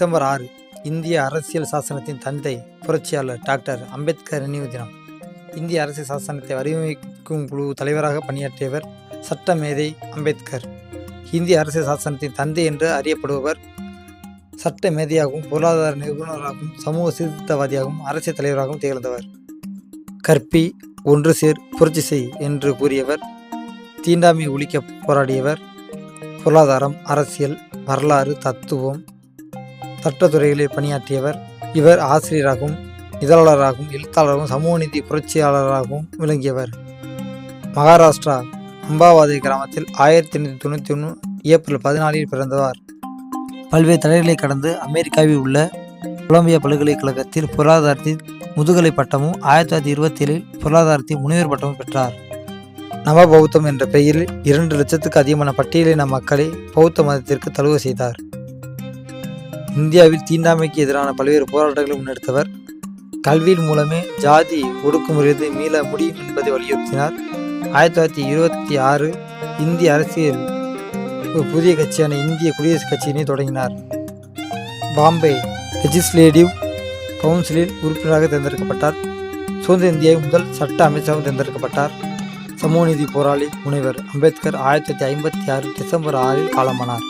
December ஆறு இந்திய அரசியல் சாசனத்தின் தந்தை புரட்சியாளர் டாக்டர் அம்பேத்கர் நினைவு தினம். இந்திய அரசியல் சாசனத்தை வடிவமைக்கும் குழு தலைவராக பணியாற்றியவர் சட்ட மேதை அம்பேத்கர். இந்திய அரசியல் சாசனத்தின் தந்தை என்று அறியப்படுபவர் சட்ட மேதையாகவும் பொருளாதார நிபுணராகவும் சமூக சீர்திருத்தவாதியாகவும் அரசியல் தலைவராகவும் திகழ்ந்தவர். கற்பி ஒன்று சேர் புரட்சி செய் என்று கூறியவர். தீண்டாமை ஒழிக்க போராடியவர். பொருளாதாரம் அரசியல் வரலாறு தத்துவம் சட்டத்துறைகளில் பணியாற்றியவர் இவர் ஆசிரியராகவும் இதழாளராகவும் எழுத்தாளராகவும் சமூக நீதி புரட்சியாளராகவும் விளங்கியவர். மகாராஷ்டிரா அம்பாவாதி கிராமத்தில் ஆயிரத்தி எண்ணூற்றி தொண்ணூற்றி ஒன்று ஏப்ரல் பதினாலில் பிறந்தவர். பல்வேறு தடைகளை கடந்து அமெரிக்காவில் உள்ள கொலம்பியா பல்கலைக்கழகத்தில் பொருளாதாரத்தில் முதுகலை பட்டமும் ஆயிரத்தி தொள்ளாயிரத்தி இருபத்தி ஏழில் பொருளாதாரத்தில் முனைவர் பட்டமும் பெற்றார். நவபௌத்தம் என்ற பெயரில் இரண்டு லட்சத்துக்கு அதிகமான பட்டியலின மக்களை பௌத்த மதத்திற்கு தழுவ செய்தார். இந்தியாவில் தீண்டாமைக்கு எதிரான பல்வேறு போராட்டங்களை முன்னெடுத்தவர். கல்வியின் மூலமே ஜாதி ஒடுக்குமுறையிலிருந்து மீள முடியும் என்பதை வலியுறுத்தினார். ஆயிரத்தி தொள்ளாயிரத்தி இருபத்தி ஆறு இந்திய அரசியல் ஒரு புதிய கட்சியான இந்திய குடியரசுக் கட்சியினை தொடங்கினார். பாம்பே லெஜிஸ்லேட்டிவ் கவுன்சிலில் உறுப்பினராக தேர்ந்தெடுக்கப்பட்டார். சுதந்திர இந்தியாவின் முதல் சட்ட அமைச்சராகவும் தேர்ந்தெடுக்கப்பட்டார். சமூக நீதி போராளி முனைவர் அம்பேத்கர் ஆயிரத்தி தொள்ளாயிரத்தி ஐம்பத்தி ஆறு டிசம்பர் ஆறில் காலமானார்.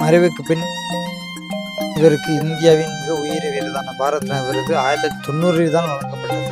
மறைவுக்கு பின் இவருக்கு இந்தியாவின் மிக உயரிய விருதான பாரத் ரத்னா விருது ஆயிரத்தி தொள்ளாயிரத்தி தொண்ணூறில் தான் வழங்கப்பட்டது.